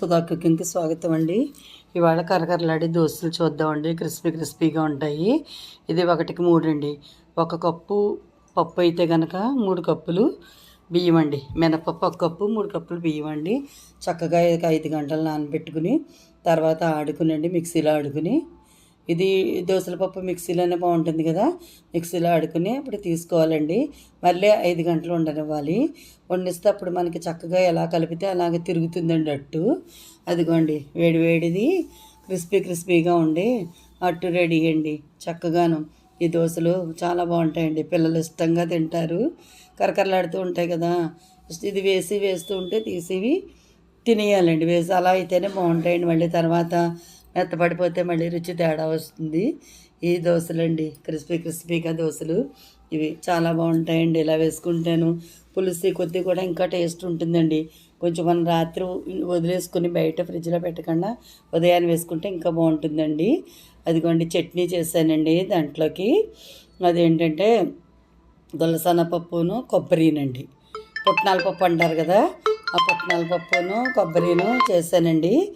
సుధా కుకింగ్కి స్వాగతం అండి. ఇవాళ కరకరలాడి దోశలు చూద్దామండి. క్రిస్పీ క్రిస్పీగా ఉంటాయి. ఇది ఒకటికి మూడు అండి. ఒక కప్పు పప్పు అయితే కనుక మూడు కప్పులు బియ్యం అండి. మినపప్పు ఒక కప్పు మూడు కప్పులు బియ్యం అండి. చక్కగా ఐదు గంటలు నానబెట్టుకుని తర్వాత ఆడుకునండి మిక్సీలో ఆడుకుని. ఇది దోసల పప్పు మిక్సీలోనే బాగుంటుంది కదా. మిక్సీలో ఆడుకుని అప్పుడు తీసుకోవాలండి. మళ్ళీ ఐదు గంటలు ఉండనివ్వాలి. వండిస్తే అప్పుడు మనకి చక్కగా ఎలా కలిపితే అలాగే తిరుగుతుందండి అట్టు. అదిగోండి వేడి వేడిది క్రిస్పీ క్రిస్పీగా ఉండి అట్టు రెడీ అండి. చక్కగాను. ఈ దోశలు చాలా బాగుంటాయండి. పిల్లలు ఇష్టంగా తింటారు. కరకరలాడుతూ ఉంటాయి కదా. ఇది వేసి వేస్తూ ఉంటే తీసివి తినేయాలండి. వేసి అలా అయితేనే బాగుంటాయండి. మళ్ళీ తర్వాత మెత్తపడిపోతే మళ్ళీ రుచి తేడా వస్తుంది. ఈ దోశలండి క్రిస్పీ క్రిస్పీగా దోశలు. ఇవి చాలా బాగుంటాయండి. ఇలా వేసుకుంటాను పులుసు కొద్ది కూడా ఇంకా టేస్ట్ ఉంటుందండి. కొంచెం మనం రాత్రి వదిలేసుకుని బయట ఫ్రిడ్జ్లో పెట్టకుండా ఉదయాన్నే వేసుకుంటే ఇంకా బాగుంటుందండి. అదిగోండి చట్నీ చేశానండి దాంట్లోకి. అదేంటంటే గొల్లసన పప్పును కొబ్బరినండి. పుట్నాల పప్పు అంటారు కదా ఆ పుట్నాల పప్పును కొబ్బరిను చేశానండి.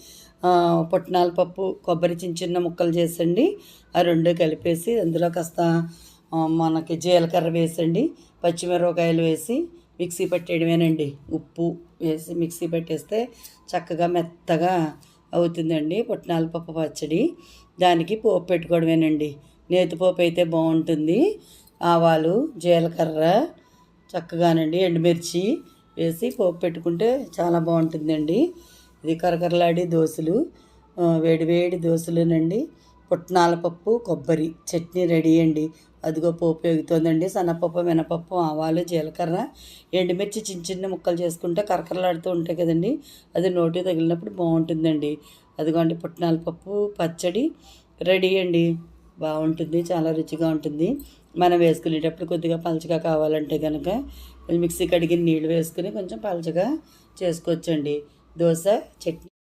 పుట్నాల పప్పు కొబ్బరి చిన్న చిన్న ముక్కలు చేసండి. ఆ రెండు కలిపేసి అందులో కాస్త మనకి జీలకర్ర వేసండి. పచ్చిమిరపకాయలు వేసి మిక్సీ పట్టేయడమేనండి. ఉప్పు వేసి మిక్సీ పెట్టేస్తే చక్కగా మెత్తగా అవుతుందండి పుట్నాల పప్పు పచ్చడి. దానికి పోపు పెట్టుకోవడమేనండి. నేతిపోపు అయితే బాగుంటుంది. ఆవాలు జీలకర్ర చక్కగానండి. ఎండుమిర్చి వేసి పోపు పెట్టుకుంటే చాలా బాగుంటుందండి. ఇది కరకరలాడి దోశలు వేడివేడి దోశలునండి. పుట్నాల పప్పు కొబ్బరి చట్నీ రెడీ అండి. అదిగో పోపు ఎగుతోందండి. సన్నపప్పు మినపప్పు ఆవాలు జీలకర్ర ఎండుమిర్చి చిన్న చిన్న ముక్కలు చేసుకుంటే కరకరలాడుతూ ఉంటాయి కదండి. అది నోటి తగిలినప్పుడు బాగుంటుందండి. అదిగోండి పుట్నాల పప్పు పచ్చడి రెడీ అండి. బాగుంటుంది చాలా రుచిగా ఉంటుంది. మనం వేసుకునేటప్పుడు కొద్దిగా పలచగా కావాలంటే కనుక మిక్సీ కడిగిన నీళ్ళు వేసుకుని కొంచెం పలచగా చేసుకోవచ్చండి. దోశ చట్నీ